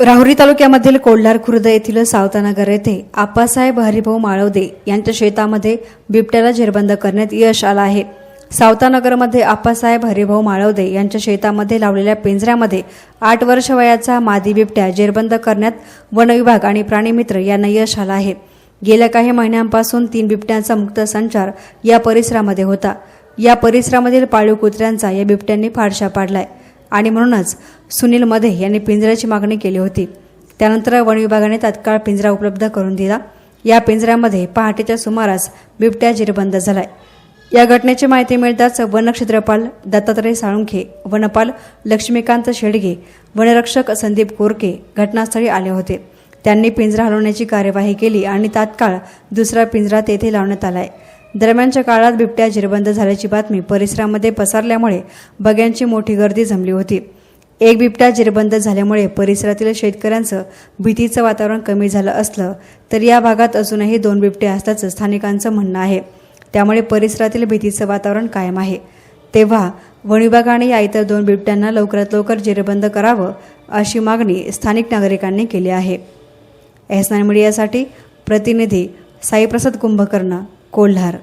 राहुरी तालुक्यामधील कोल्हार खुर्द येथील सावतानगर येथे आप्पासाहेब हरिभाऊ माळवदे यांच्या शेतामध्ये बिबट्याला जेरबंद करण्यात यश आलं आहे. सावतानगरमध्ये आप्पासाहेब हरिभाऊ माळवदे यांच्या शेतामध्ये लावलेल्या पिंजऱ्यामध्ये आठ वर्ष वयाचा मादी बिबट्या जेरबंद करण्यात वनविभाग आणि प्राणीमित्र यांना यश आलं आहे. गेल्या काही महिन्यांपासून तीन बिबट्यांचा मुक्त संचार या परिसरामध्ये होता. या परिसरामधील पाळीव कुत्र्यांचा या बिबट्यांनी फारशा पाडलाय. आणि म्हणूनच सुनील मधे यांनी पिंजऱ्याची मागणी केली होती. त्यानंतर वन विभागाने तात्काळ पिंजरा उपलब्ध करून दिला. या पिंजऱ्यामध्ये पहाटेच्या सुमारास बिबट्या जिरबंद झालाय. या घटनेची माहिती मिळताच वनक्षेत्रपाल दत्तात्रय साळुंखे वनपाल लक्ष्मीकांत शेडगे वनरक्षक संदीप कोरके घटनास्थळी आले होते. त्यांनी पिंजरा हलवण्याची कार्यवाही केली आणि तात्काळ दुसरा पिंजरा तेथे लावण्यात आलाय. दरम्यानच्या काळात बिबट्या जिरबंद झाल्याची बातमी परिसरामध्ये पसरल्यामुळे बग्यांची मोठी गर्दी जमली होती. एक बिबट्या जिरबंद झाल्यामुळे परिसरातील शेतकऱ्यांचं भीतीचं वातावरण कमी झालं असलं तर या भागात अजूनही दोन बिबटे असल्याचं स्थानिकांचं म्हणणं आहे. त्यामुळे परिसरातील भीतीचं वातावरण कायम आहे. तेव्हा वन विभागाने या इतर दोन बिबट्यांना लवकरात लवकर जेरबंद करावं अशी मागणी स्थानिक नागरिकांनी केली आहे. एस नाईन मीडियासाठी प्रतिनिधी साईप्रसाद कुंभकर्ण कोल्हार